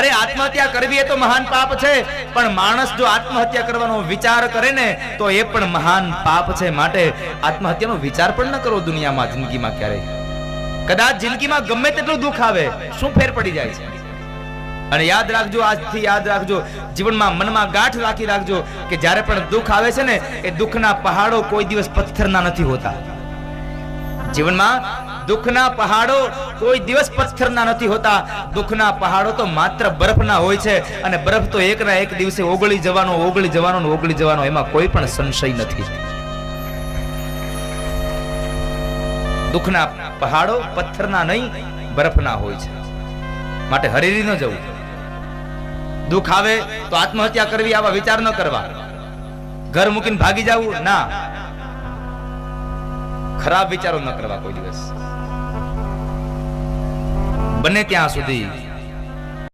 અરે આત્મહત્યા કરવી એ તો મહાન પાપ છે, પણ માણસ જો આત્મહત્યા કરવાનો વિચાર કરે ને, તો એ પણ મહાન પાપ છે માટે આત્મહત્યાનો વિચાર પણ ન કરો દુનિયામાં, જિંદગીમાં ક્યારેય. કદાચ જિંદગીમાં ગમે તેટલું દુઃખ આવે, શું ફેર પડી જાય છે? અને યાદ રાખજો, આજથી યાદ રાખજો, જીવનમાં મનમાં ગાંઠ રાખી રાખજો કે જ્યારે પણ દુઃખ આવે છે ને, એ દુઃખના પહાડો કોઈ દિવસ પથ્થરના નથી હોતા. જીવનમાં દુઃખના પહાડો કોઈ દિવસ પથ્થરના નથી હોતા. દુઃખના પહાડો તો માત્ર બરફના હોય છે અને બરફ તો એકના એક દિવસે ઓગળી જવાનો ઓગળી જવાનો ઓગળી જવાનો, એમાં કોઈ પણ સંશય નથી. દુઃખના પહાડો પથ્થરના નહીં, બરફના હોય છે. માટે હરેરી ન જવું. દુઃખ આવે તો આત્મહત્યા કરવી, આવા વિચાર ન કરવા. ઘર મૂકીને ભાગી જવું? ના. ખરાબ વિચારો ન કરવા કોઈ દિવસ. બને ત્યાં સુધી